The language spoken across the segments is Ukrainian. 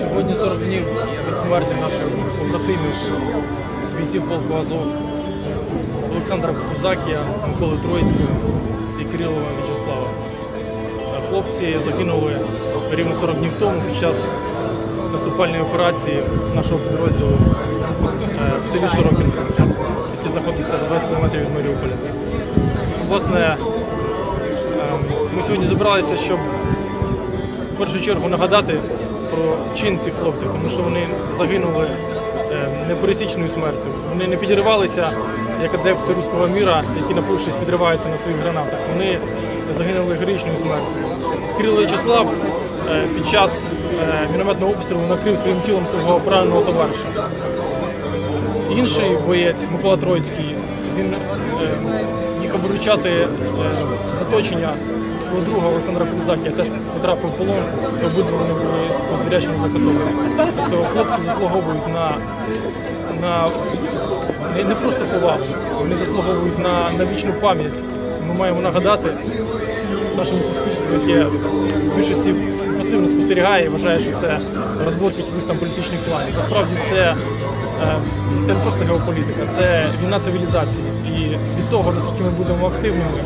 Сьогодні 40 днів від смерті наших побратимів, Бійців полку Азов, Олександра Кузакія, Миколи Троїцького і Кирилова В'ячеслава. Е, Хлопці загинули рівно 40 днів тому під час наступальної операції нашого підрозділу е, в селі Широкин, який знаходиться за 20 км від Маріуполя. Власне, е, ми сьогодні зібралися, щоб в першу чергу нагадати про чин цих хлопців, тому що вони загинули непересічною смертю. Вони не підірвалися як адепти руського міра, які напившись підриваються на своїх гранатах. Вони загинули героїчною смертю. Кирило В'ячеслав е, під час е, мінометного обстрілу накрив своїм тілом свого пораненого товариша. Інший боєць Микола Троїцький, він е, їхав виручати е, з оточення свого друга Олександра Кузакія, теж потрапив в полон, обидва вони були звірячому закатовані. Тобто хлопці заслуговують на, на не, не просто повагу, вони заслуговують на, на вічну пам'ять. Ми маємо нагадати нашому суспільству, яке в більшості пасивно спостерігає і вважає, що це розборки якихось там політичних планів. Насправді це, е, це не просто геополітика, це війна цивілізації. І від того, наскільки ми будемо активними,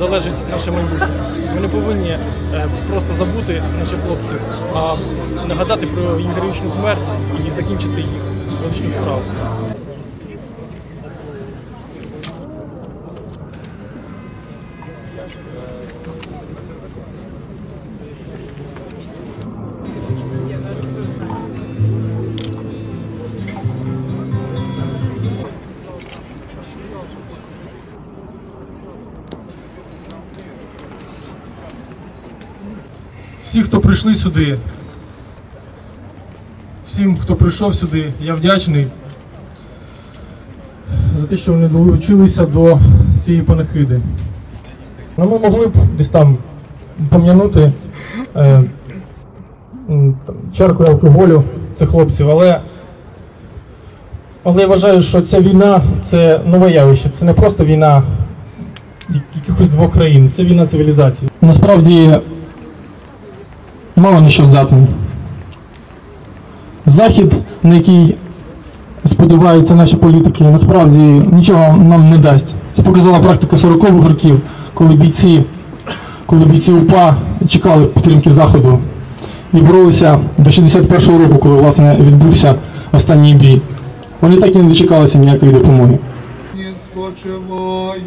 залежить наше майбутнє. Ми не повинні е, просто забути наших хлопців, а нагадати про їх героїчну смерть і закінчити їх величну справу. Всі, хто прийшли сюди, всім, хто прийшов сюди, я вдячний за те, що вони долучилися до цієї панахиди. Ну, ми могли б десь там пом'янути е, чаркою алкоголю цих хлопців, але, але я вважаю, що ця війна це нове явище, це не просто війна якихось двох країн, це війна цивілізації. Насправді мало на що здатний. Захід, на який сподіваються наші політики, насправді нічого нам не дасть. Це показала практика 40-х років, коли бійці, коли бійці УПА чекали підтримки Заходу і боролися до 61-го року, коли власне відбувся останній бій. Вони так і не дочекалися ніякої допомоги. не спочиваю.